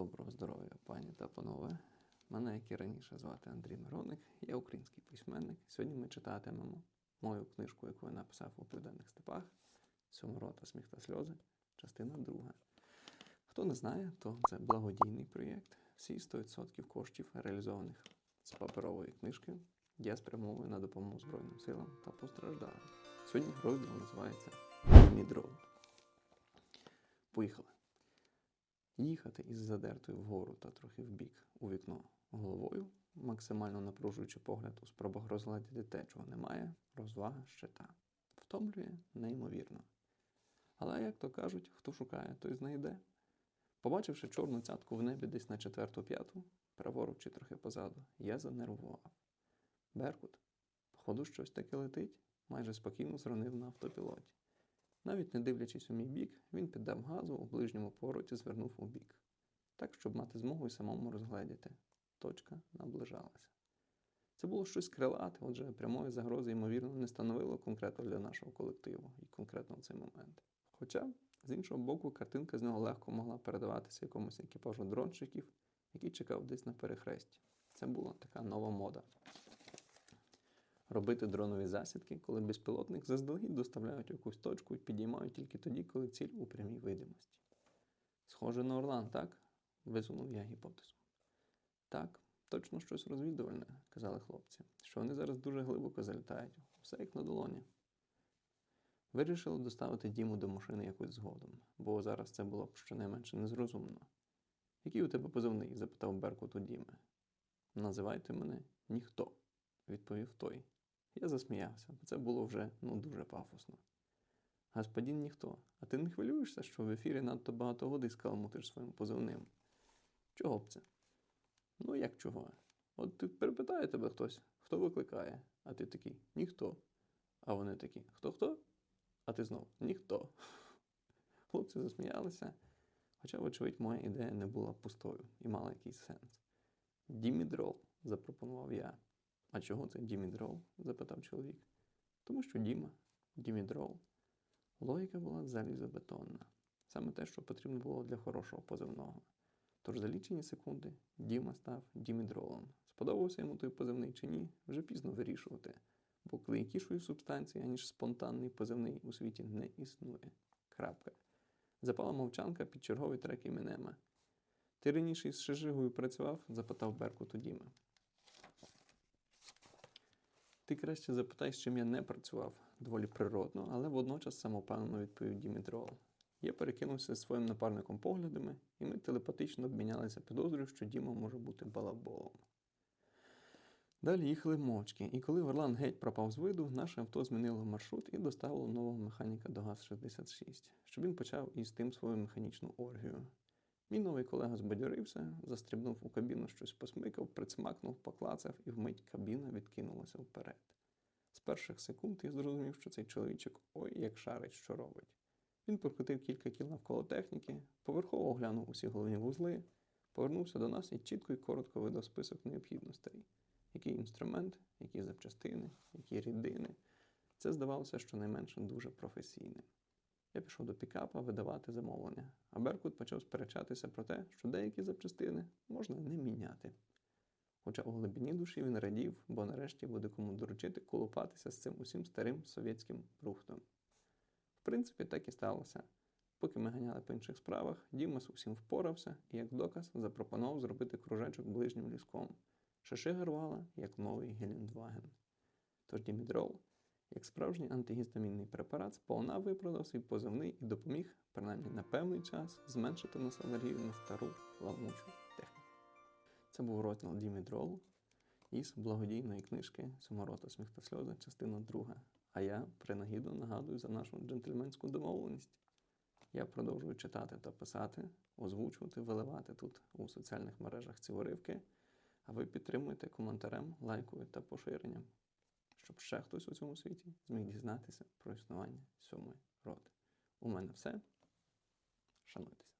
Доброго здоров'я, пані та панове. Мене, як і раніше, звати Андрій Мироник, я український письменник. Сьогодні ми читатимемо мою книжку, яку я написав у південних степах Сьоморота, сміх та сльози, частина друга. Хто не знає, то це благодійний проєкт. Всі 100% коштів, реалізованих з паперової книжки, я спрямовую на допомогу Збройним силам та постраждалим. Сьогодні розділ називається Мідрол. Поїхали. Їхати із задертою вгору та трохи вбік у вікно головою, максимально напружуючи погляд у спробах розгладити те, чого немає, розвага ще та. Втомлює неймовірно. Але, як то кажуть, хто шукає, той знайде. Побачивши чорну цятку в небі десь на четверту п'яту, праворуч чи трохи позаду, я занервував. Беркут, походу, щось таке летить, майже спокійно зронив на автопілоті. Навіть не дивлячись у мій бік, він піддав газу у ближньому повороті звернув у бік, так, щоб мати змогу і самому розгледіти. Точка наближалася. Це було щось крилате, отже, прямої загрози, ймовірно, не становило конкретно для нашого колективу і конкретно в цей момент. Хоча, з іншого боку, картинка з нього легко могла передаватися якомусь екіпажу дрончиків, який чекав десь на перехресті. Це була така нова мода. Робити дронові засідки, коли безпілотник заздалегідь доставляють якусь точку і підіймають тільки тоді, коли ціль у прямій видимості. Схоже на Орлан, так? висунув я гіпотезу. Так, точно щось розвідувальне, казали хлопці, що вони зараз дуже глибоко залітають, все як на долоні. Вирішили доставити Діму до машини якось згодом, бо зараз це було б щонайменше незрозумно. Який у тебе позивний? запитав Беркут у Діми. Називайте мене ніхто, відповів той. Я засміявся, бо це було вже ну, дуже пафосно. Господин ніхто, а ти не хвилюєшся, що в ефірі надто багато води скаламутиш своїм позивним? Чого б це? Ну, як чого? От ти перепитає тебе хтось, хто викликає, а ти такий ніхто. А вони такі хто хто? А ти знов ніхто. Хлопці засміялися, хоча, вочевидь, моя ідея не була пустою і мала якийсь сенс. Дімідрол, запропонував я. А чого це Дімідрол? запитав чоловік. Тому що Діма, Дімідрол. Логіка була залізобетонна. Саме те, що потрібно було для хорошого позивного. Тож за лічені секунди Діма став Дімідролом. Сподобався йому той позивний чи ні, вже пізно вирішувати, бо клейкішої субстанції, аніж спонтанний позивний у світі не існує. Крапка. Запала мовчанка під черговий трек іменема. Ти раніше із Шижигою працював? запитав Беркут у Діми. Ти краще запитай, з чим я не працював, доволі природно, але водночас самопевнено відповів Дімітрол. Я перекинувся зі своїм напарником поглядами, і ми телепатично обмінялися підозрою, що Діма може бути балаболом. Далі їхали мовчки, і коли Варлан геть пропав з виду, наше авто змінило маршрут і доставило нового механіка до ГАЗ-66, щоб він почав із тим свою механічну оргію. Мій новий колега збадьорився, застрибнув у кабіну, щось посмикав, прицмакнув, поклацав, і вмить кабіна відкинулася вперед. З перших секунд я зрозумів, що цей чоловічок ой як шарить, що робить. Він прокрутив кілька кіл навколо техніки, поверхово оглянув усі головні вузли, повернувся до нас і чітко і коротко видав список необхідностей. Який інструмент, які запчастини, які рідини. Це здавалося щонайменше дуже професійним. Я пішов до пікапа видавати замовлення, а Беркут почав сперечатися про те, що деякі запчастини можна не міняти. Хоча у глибині душі він радів, бо нарешті буде кому доручити колупатися з цим усім старим совєтським брухтом. В принципі, так і сталося. Поки ми ганяли по інших справах, Діма з усім впорався і, як доказ, запропонував зробити кружечок ближнім ліском. Шишига рвала, як новий Гелендваген. Тож Дімідрол як справжній антигістамінний препарат сповна виправдав свій позивний і допоміг, принаймні на певний час, зменшити нас на стару ламучу техніку. Це був розділ Дімідролу із благодійної книжки Суморота сміх та сльози, частина друга. А я принагідно нагадую за нашу джентльменську домовленість. Я продовжую читати та писати, озвучувати, виливати тут у соціальних мережах ці уривки, а ви підтримуєте коментарем, лайкою та поширенням щоб ще хтось у цьому світі зміг дізнатися про існування сьомої роти. У мене все. Шануйтеся.